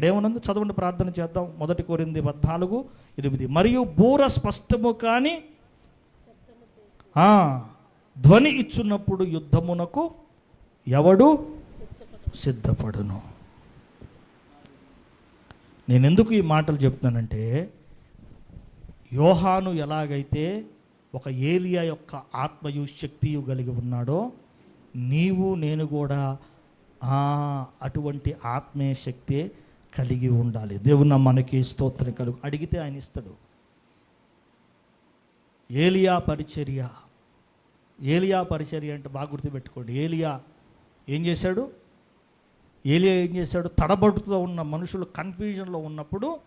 అక్కడ ఏమన్నది చదవండి ప్రార్థన చేద్దాం. మొదటి కోరింది పద్నాలుగు ఎనిమిది. మరియు బూర స్పష్టము కానీ ధ్వని ఇచ్చున్నప్పుడు యుద్ధమునకు ఎవడు సిద్ధపడును? నేను ఎందుకు ఈ మాటలు చెప్తున్నానంటే యోహాను ఎలాగైతే ఒక ఏలియా యొక్క ఆత్మయు శక్తియు కలిగి ఉన్నాడో నీవు నేను కూడా అటువంటి ఆత్మీయ శక్తి కలిగి ఉండాలి. దేవుని మనకి స్తోత్రం కలుగు. అడిగితే ఆయన ఇస్తాడు. ఏలియా పరిచర్య. ఏలియా పరిచర్య అంటే బాగా గుర్తుపెట్టుకోండి. ఏలియా ఏం చేశాడు? ఏలియా ఏం చేశాడు? తడబడుతూ ఉన్న మనుషులు కన్ఫ్యూజన్లో ఉన్నప్పుడు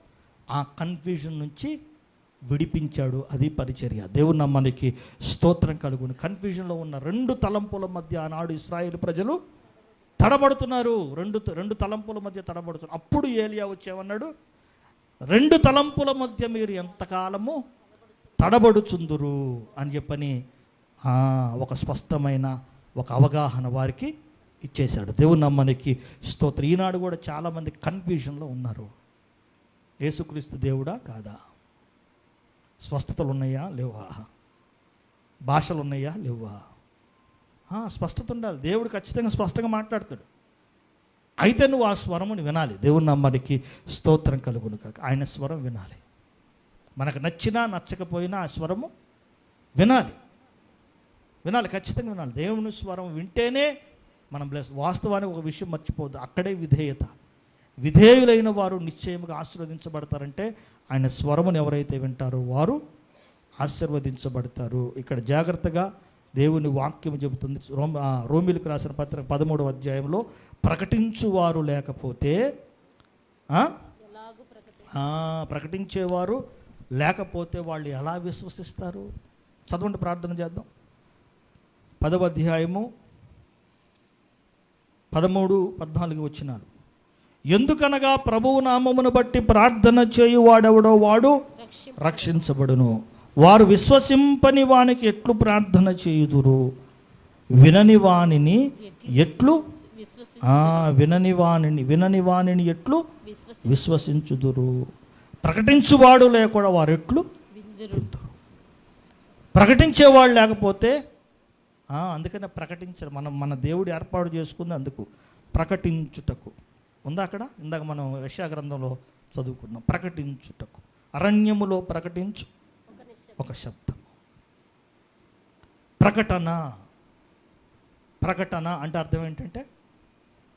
ఆ కన్ఫ్యూజన్ నుంచి విడిపించాడు. అది పరిచర్య. దేవుని నమ్మనికి స్తోత్రం కలుగును. కన్ఫ్యూజన్లో ఉన్న రెండు తలంపుల మధ్య ఆనాడు ఇస్రాయేల్ ప్రజలు తడబడుతున్నారు. రెండు రెండు తలంపుల మధ్య తడబడుతున్నారు. అప్పుడు ఏలియా వచ్చేవన్నాడు రెండు తలంపుల మధ్య మీరు ఎంతకాలము తడబడుచుందురు అని చెప్పని ఒక స్పష్టమైన ఒక అవగాహన వారికి ఇచ్చేశాడు. దేవుని నమ్మనికి స్తోత్ర. ఈనాడు కూడా చాలామంది కన్ఫ్యూజన్లో ఉన్నారు. యేసుక్రీస్తు దేవుడా కాదా? స్వస్థతలు ఉన్నాయా లేవా? భాషలు ఉన్నాయా లేవా? స్పష్టత ఉండాలి. దేవుడు ఖచ్చితంగా స్పష్టంగా మాట్లాడతాడు. అయితే నువ్వు ఆ స్వరముని వినాలి. దేవుని నమ్మనికి స్తోత్రం కలుగును కాక ఆయన స్వరం వినాలి. మనకు నచ్చినా నచ్చకపోయినా ఆ స్వరము వినాలి. వినాలి ఖచ్చితంగా వినాలి. దేవుని స్వరం వింటేనే మనం బ్లెస్ వాస్తవానికి ఒక విషయం మర్చిపోద్దు అక్కడే విధేయత. విధేయులైన వారు నిశ్చయముగా ఆశీర్వదించబడతారంటే ఆయన స్వరమును ఎవరైతే వింటారో వారు ఆశీర్వదించబడతారు. ఇక్కడ జాగ్రత్తగా దేవుని వాక్యం చెబుతుంది. రోమ్ రోమిలకు రాసిన పత్రిక పదమూడవ అధ్యాయంలో ప్రకటించువారు లేకపోతే ప్రకటించేవారు లేకపోతే వాళ్ళు ఎలా విశ్వసిస్తారు? చదవండి ప్రార్థన చేద్దాం. పదవ అధ్యాయము పదమూడు పద్నాలుగు వచ్చినారు ఎందుకనగా ప్రభువు నామమును బట్టి ప్రార్థన చేయువాడెవడో వాడు రక్షించబడును. వారు విశ్వసింపని వానికి ఎట్లు ప్రార్థన చేయుదురు? వినని వానిని ఎట్లు? వినని వానిని వినని వానిని ఎట్లు? విశ్వసి విశ్వసించుదురు. ప్రకటించువాడు లేకుండా వారు ఎట్లు? ప్రకటించేవాళ్ళు లేకపోతే అందుకనే ప్రకటించరు. మనం మన దేవుడు ఏర్పాటు చేసుకుంది అందుకు. ప్రకటించుటకు. ఉందా అక్కడ? ఇందాక మనం యశా గ్రంథంలో చదువుకున్నాం. ప్రకటించుటకు. అరణ్యములో ప్రకటించు. ఒక శబ్దం ప్రకటన. ప్రకటన అంటే అర్థం ఏంటంటే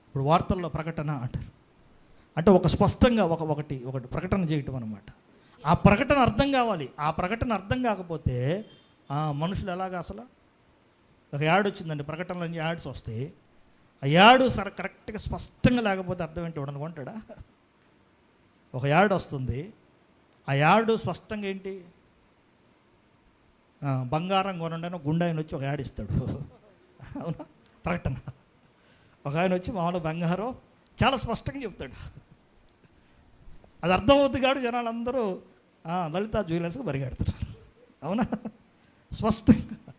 ఇప్పుడు వార్తల్లో ప్రకటన అంటారు. అంటే ఒక స్పష్టంగా ఒక ఒకటి ఒకటి ప్రకటన చేయటం అనమాట ఆ ప్రకటన అర్థం కావాలి. ఆ ప్రకటన అర్థం కాకపోతే ఆ మనుషులు ఎలాగా అసలు? ఒక యాడ్ వచ్చిందండి ప్రకటనలో యాడ్స్ వస్తాయి. ఆ యాడ్ సరే కరెక్ట్గా స్పష్టంగా లేకపోతే అర్థం ఏంటి? ఇవ్వడం అనుకుంటాడా ఒక యాడ్ వస్తుంది. ఆ యాడ్ స్పష్టంగా ఏంటి? బంగారం కొనండి అని గుండె ఆయన వచ్చి ఒక యాడ్ ఇస్తాడు. అవునా? ప్రకటన ఒక ఆయన వచ్చి మామూలు బంగారం చాలా స్పష్టంగా చెప్తాడు. అది అర్థమవుతుంది కాదు జనాలందరూ లలిత జ్యువెలర్స్కి పరిగెడుతున్నారు. అవునా? స్పష్టంగా.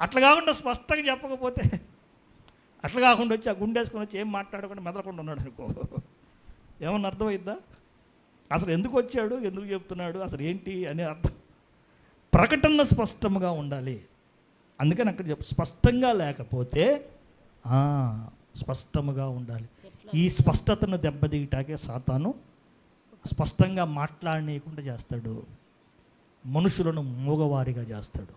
అట్లా కాకుండా స్పష్టంగా చెప్పకపోతే అట్లా కాకుండా వచ్చి ఆ గుండేసుకొని వచ్చి ఏం మాట్లాడకుండా మెదలకుండా ఉన్నాడు అనుకో. ఏమన్నా అర్థమైద్దా? అసలు ఎందుకు వచ్చాడు? ఎందుకు చెప్తున్నాడు? అసలు ఏంటి? అని అర్థం. ప్రకటన స్పష్టంగా ఉండాలి. అందుకని అక్కడ చెప్పు స్పష్టంగా లేకపోతే స్పష్టముగా ఉండాలి. ఈ స్పష్టతను దెబ్బతీయటాకే సాతాను స్పష్టంగా మాట్లాడనీయకుండా చేస్తాడు. మనుషులను మూగవారిగా చేస్తాడు.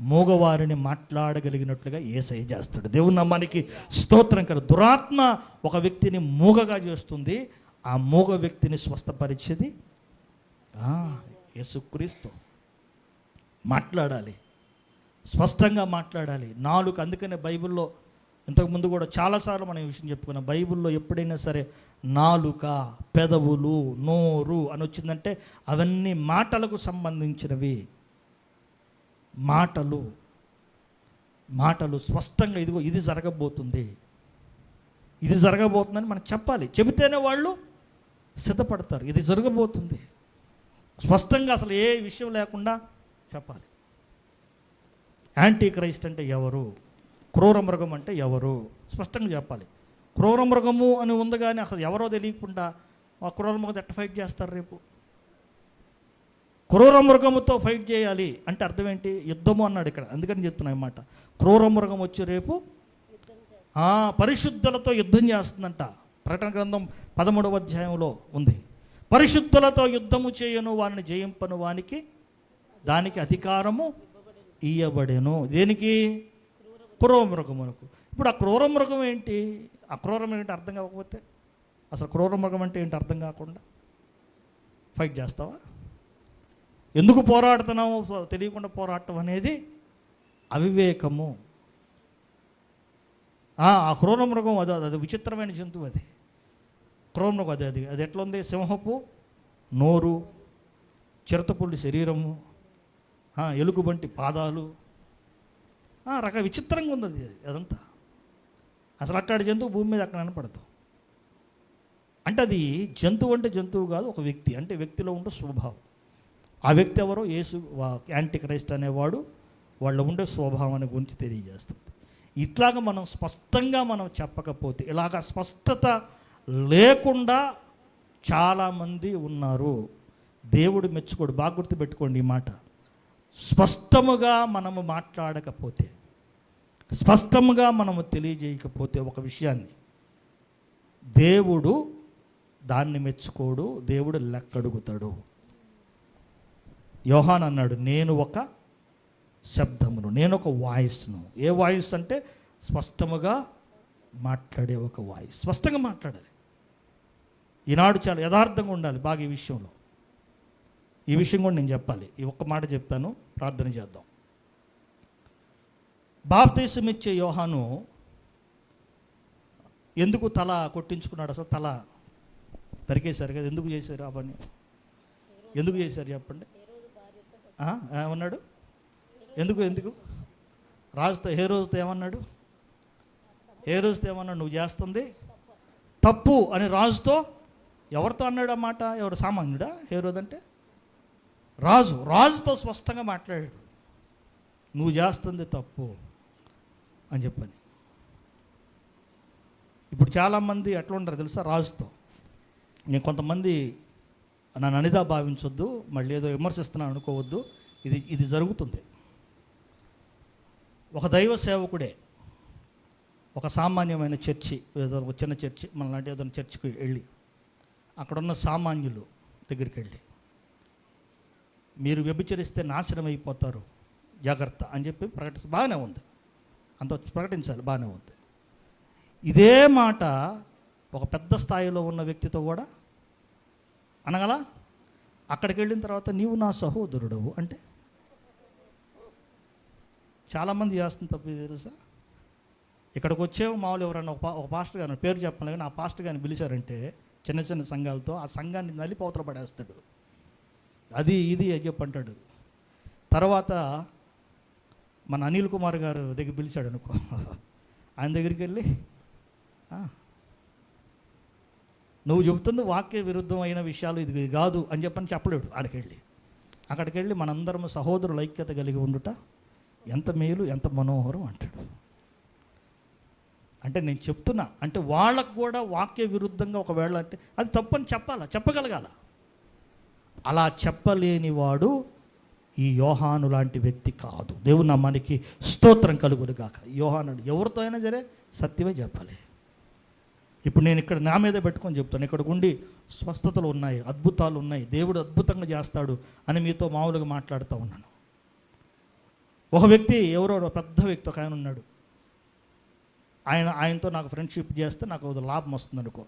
మూగవారిని మాట్లాడగలిగినట్లుగా ఏసై చేస్తాడు. దేవుని నమ్మానికి స్తోత్రం కదా దురాత్మ ఒక వ్యక్తిని మూగగా చేస్తుంది. ఆ మూగ వ్యక్తిని స్వస్థపరిచేది యేసుక్రీస్తు. మాట్లాడాలి. స్పష్టంగా మాట్లాడాలి. నాలుగు అందుకనే బైబిల్లో ఇంతకుముందు కూడా చాలాసార్లు మనం ఈ విషయం చెప్పుకున్నాం. బైబిల్లో ఎప్పుడైనా సరే నాలుక పెదవులు నోరు అని వచ్చిందంటే అవన్నీ మాటలకు సంబంధించినవి. మాటలు. మాటలు స్పష్టంగా ఇదిగో ఇది జరగబోతుంది. ఇది జరగబోతుందని మనం చెప్పాలి. చెబితేనే వాళ్ళు సిద్ధపడతారు. ఇది జరగబోతుంది. స్పష్టంగా అసలు ఏ విషయం లేకుండా చెప్పాలి. యాంటీ క్రైస్ట్ అంటే ఎవరు? క్రూర మృగం అంటే ఎవరు? స్పష్టంగా చెప్పాలి. క్రూర మృగము అని ఉంది కానీ అసలు ఎవరో తెలియకుండా ఆ క్రూర మృగం ఎట్ట ఫైట్ చేస్తారు రేపు? క్రూర మృగముతో ఫైట్ చేయాలి అంటే అర్థం ఏంటి? యుద్ధము అన్నాడు ఇక్కడ. అందుకని చెప్తున్నా అనమాట క్రూర మృగం వచ్చి రేపు? పరిశుద్ధులతో యుద్ధం చేస్తుందంట. ప్రకటన గ్రంథం పదమూడవ అధ్యాయంలో ఉంది. పరిశుద్ధులతో యుద్ధము చేయను వారిని జయింపను వానికి దానికి అధికారము ఇయ్యబడెను. దేనికి? క్రూర మృగమునకు ఇప్పుడు ఆ క్రూర మృగం ఏంటి? ఆ క్రూరం ఏంటి అర్థం కాకపోతే? అసలు క్రూర మృగం అంటే ఏంటి అర్థం కాకుండా? ఫైట్ చేస్తావా? ఎందుకు పోరాడుతున్నావు? తెలియకుండా పోరాటం అనేది అవివేకము. ఆ క్రూరమృగం క్రూర మృగం అది అది విచిత్రమైన జంతువు అది. క్రూర మృగం అది అది అది ఎట్లా ఉంది సింహపు నోరు చిరతపుల్లి శరీరము ఎలుగుబంటి పాదాలు. రక విచిత్రంగా ఉంది అది అదంతా. అసలు అట్లాంటి జంతువు భూమి మీద అక్కడ కనపడదు. అంటే అది జంతువు అంటే జంతువు కాదు ఒక వ్యక్తి. అంటే వ్యక్తిలో ఉండే స్వభావం. ఆ వ్యక్తి ఎవరో? యేసు వా- యాంటీ క్రైస్ట్ అనేవాడు వాళ్ళ ఉండే స్వభావాన్ని గురించి తెలియజేస్తుంది. ఇట్లాగ మనం స్పష్టంగా మనం చెప్పకపోతే ఇలాగ స్పష్టత లేకుండా చాలామంది ఉన్నారు. దేవుడు మెచ్చుకోడు. బాగా గుర్తుపెట్టుకోండి ఈ మాట. స్పష్టముగా మనము మాట్లాడకపోతే స్పష్టముగా మనము తెలియజేయకపోతే ఒక విషయాన్ని దేవుడు దాన్ని మెచ్చుకోడు దేవుడు లెక్కడుగుతాడు. యోహాన్ అన్నాడు నేను ఒక శబ్దమును నేను ఒక వాయిస్ను. ఏ వాయిస్ అంటే స్పష్టముగా మాట్లాడే ఒక వాయిస్. స్పష్టంగా మాట్లాడాలి. ఈనాడు చాలా యథార్థంగా ఉండాలి బాగా ఈ విషయంలో. ఈ విషయం కూడా నేను చెప్పాలి. ఈ ఒక్క మాట చెప్తాను ప్రార్థన చేద్దాం. బాప్తీసం ఇచ్చే యోహాను ఎందుకు తల కొట్టించుకున్నాడు అసలు? తల తరికేశారు కదా ఎందుకు చేశారు ఆ పని ఎందుకు చేశారు చెప్పండి. ఏమన్నాడు? ఎందుకు ఎందుకు? రాజుతో ఏ రోజుతో ఏమన్నాడు? ఏ రోజుతో ఏమన్నాడు? నువ్వు చేస్తుంది తప్పు అని రాజుతో ఎవరితో అన్నాడు ఆ మాట? ఎవరు సామాన్యుడా? ఏ రోజు అంటే? రాజు రాజుతో స్పష్టంగా మాట్లాడాడు. నువ్వు చేస్తుంది తప్పు అని చెప్పని. ఇప్పుడు చాలామంది ఎట్లా ఉంటారు తెలుసా రాజుతో? నేను కొంతమంది నన్ను అనిదా భావించొద్దు మళ్ళీ ఏదో విమర్శిస్తున్నాను అనుకోవద్దు ఇది ఇది జరుగుతుంది. ఒక దైవ సేవకుడే ఒక సామాన్యమైన చర్చి ఏదో ఒక చిన్న చర్చి మనలాంటి ఏదైనా చర్చికి వెళ్ళి అక్కడున్న సామాన్యులు దగ్గరికి వెళ్ళి మీరు వ్యభిచరిస్తే నాశనం అయిపోతారు జాగ్రత్త అని చెప్పి ప్రకటిస్తే బాగానే ఉంది. అంత ప్రకటించాలి బాగానే ఉంది. ఇదే మాట ఒక పెద్ద స్థాయిలో ఉన్న వ్యక్తితో కూడా అనగల? అక్కడికి వెళ్ళిన తర్వాత నీవు నా సహోదరుడవు అంటే? చాలామంది చేస్తుంది తప్పు తెలుసా? ఇక్కడికి వచ్చేవి మామూలు ఎవరన్నా ఒక పా- పాస్టర్ గారిని పేరు చెప్పలేదు కానీ ఆ పాస్టర్ గారిని పిలిచారంటే చిన్న చిన్న సంఘాలతో ఆ సంఘాన్ని నలిపి అవతల పడేస్తాడు. అది ఇది అని చెప్పి అంటాడు. తర్వాత మన అనిల్ కుమార్ గారు దగ్గర పిలిచాడు అనుకో. ఆయన దగ్గరికి వెళ్ళి నువ్వు చెబుతుంది వాక్య విరుద్ధమైన విషయాలు ఇది కాదు అని చెప్పని చెప్పలేడు ఆడికి వెళ్ళి. అక్కడికి వెళ్ళి మనందరం సహోదరుల ఐక్యత కలిగి ఉండుట ఎంత మేలు ఎంత మనోహరం అంటాడు. అంటే నేను చెప్తున్నా అంటే వాళ్ళకు కూడా వాక్య విరుద్ధంగా ఒకవేళ అంటే అది తప్పని చెప్పాలా? చెప్పగలగాల? అలా చెప్పలేని వాడు ఈ యోహాను లాంటి వ్యక్తి కాదు. దేవుని మనకి స్తోత్రం కలుగును కాక యోహాను ఎవరితో అయినా సరే సత్యమే చెప్పాలి. ఇప్పుడు నేను ఇక్కడ నా మీద పెట్టుకొని చెప్తాను. ఇక్కడ ఉండి స్వస్థతలు ఉన్నాయి అద్భుతాలు ఉన్నాయి. దేవుడు అద్భుతంగా చేస్తాడు అని మీతో మామూలుగా మాట్లాడుతూ ఉన్నాను. ఒక వ్యక్తి ఎవరో పెద్ద వ్యక్తి ఒక ఆయన ఉన్నాడు. ఆయన ఆయనతో నాకు ఫ్రెండ్షిప్ చేస్తే నాకు లాభం వస్తుంది అనుకో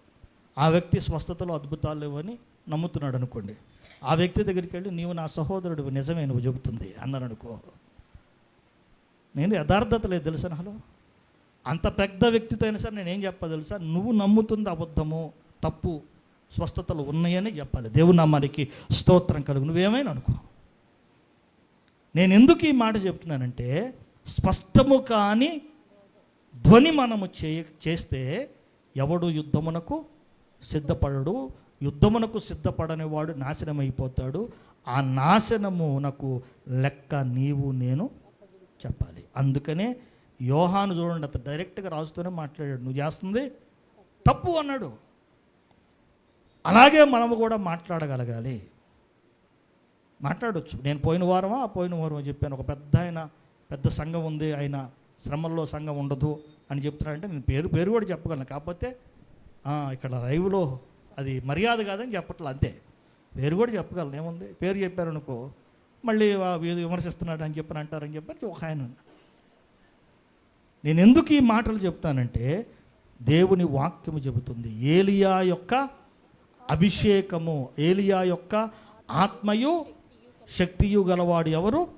ఆ వ్యక్తి స్వస్థతలు అద్భుతాలు లేవని నమ్ముతున్నాడు అనుకోండి. ఆ వ్యక్తి దగ్గరికి వెళ్ళి నీవు నా సహోదరుడు నిజమే నువ్వు చెబుతుంది అన్నాను అనుకో నేను యథార్థత లేదు తెలుసా నాలో? అంత పెద్ద వ్యక్తితో అయినా సరే నేనేం చెప్పా తెలుసా? నువ్వు నమ్ముతుంది అబద్ధము తప్పు స్వస్థతలు ఉన్నాయని చెప్పాలి. దేవుని నమ్మానికి స్తోత్రం కలుగు. నువ్వేమైనా అనుకో. నేను ఎందుకు ఈ మాట చెప్తున్నానంటే స్పష్టము కాని ధ్వని మనము చే చేస్తే ఎవడు యుద్ధమునకు సిద్ధపడడు యుద్ధమునకు సిద్ధపడని వాడు నాశనం అయిపోతాడు ఆ నాశనమునకు లెక్క నీవు నేను చెప్పాలి. అందుకనే యోహాను చూడండి అతను డైరెక్ట్గా రాజుతోనే మాట్లాడాడు. నువ్వు చేస్తుంది తప్పు అన్నాడు. అలాగే మనము కూడా మాట్లాడగలగాలి. మాట్లాడచ్చు. నేను పోయిన వారమా? ఆ పోయిన వారమా చెప్పాను. ఒక పెద్ద ఆయన పెద్ద సంఘం ఉంది. ఆయన శ్రమల్లో సంఘం ఉండదు అని చెప్తున్నాడంటే నేను పేరు పేరు కూడా చెప్పగలను. కాకపోతే ఇక్కడ లైవ్లో అది మర్యాద కాదని చెప్పట్లే అంతే. పేరు కూడా చెప్పగలను. ఏముంది? పేరు చెప్పారు అనుకో మళ్ళీ వా- విమర్శిస్తున్నాడు అని చెప్పని అంటారని చెప్పని ఒక ఆయన నేను ఎందుకు ఈ మాటలు చెప్తానంటే దేవుని వాక్యము చెబుతుంది. ఏలియా యొక్క అభిషేకము ఏలియా యొక్క ఆత్మయు శక్తియు గలవాడు ఎవరు?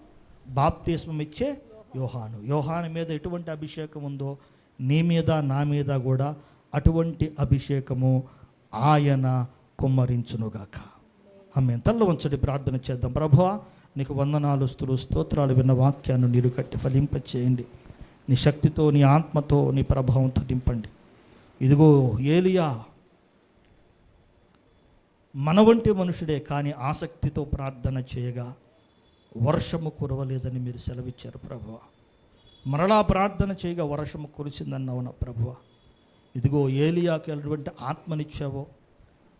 బాప్తిస్మం ఇచ్చే యోహాను. యోహాను మీద ఎటువంటి అభిషేకం ఉందో నీ మీద నా మీద కూడా అటువంటి అభిషేకము ఆయన కుమ్మరించునుగాక. ఆమె తల్ల ఉంచడి ప్రార్థన చేద్దాం. ప్రభువా నీకు వందనాలు స్థులు స్తోత్రాలు విన్న వాక్యాన్ని నీరు కట్టి ఫలింపచేయండి. నీ శక్తితో నీ ఆత్మతో నీ ప్రభావంతో నింపండి ఇదిగో ఏలియా మన వంటి మనుషుడే కానీ ఆసక్తితో ప్రార్థన చేయగా వర్షము కురవలేదని మీరు సెలవిచ్చారు ప్రభువ. మరలా ప్రార్థన చేయగా వర్షము కురిసిందన్నావు నా ప్రభువ? ఇదిగో ఏలియాకి అటువంటి ఆత్మనిచ్చావో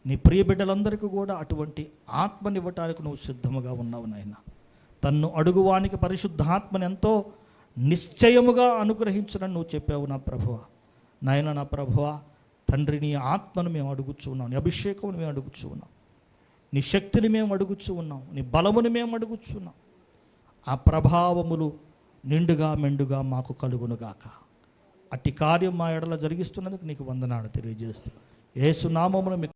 నీ ప్రియ బిడ్డలందరికీ కూడా అటువంటి ఆత్మనివ్వటానికి నువ్వు సిద్ధముగా ఉన్నావు నాయన. తన్ను అడుగువానికి పరిశుద్ధాత్మని ఎంతో నిశ్చయముగా అనుగ్రహించడం నువ్వు చెప్పావు నా ప్రభువ. నాయన నా ప్రభువ తండ్రి నీ ఆత్మను మేము అడుగుచూ ఉన్నాం నీ అభిషేకమును మేము అడుగుచూ ఉన్నాం నీ శక్తిని మేము అడుగుచూ ఉన్నాం నీ బలమును మేము అడుగుచున్నాం ఆ ప్రభావములు నిండుగా మెండుగా మాకు కలుగునుగాక. అట్టి కార్యం మా ఎడలో జరిగిస్తున్నందుకు నీకు వందనాలు తెలియజేస్తూ. ఏసునామమును మీకు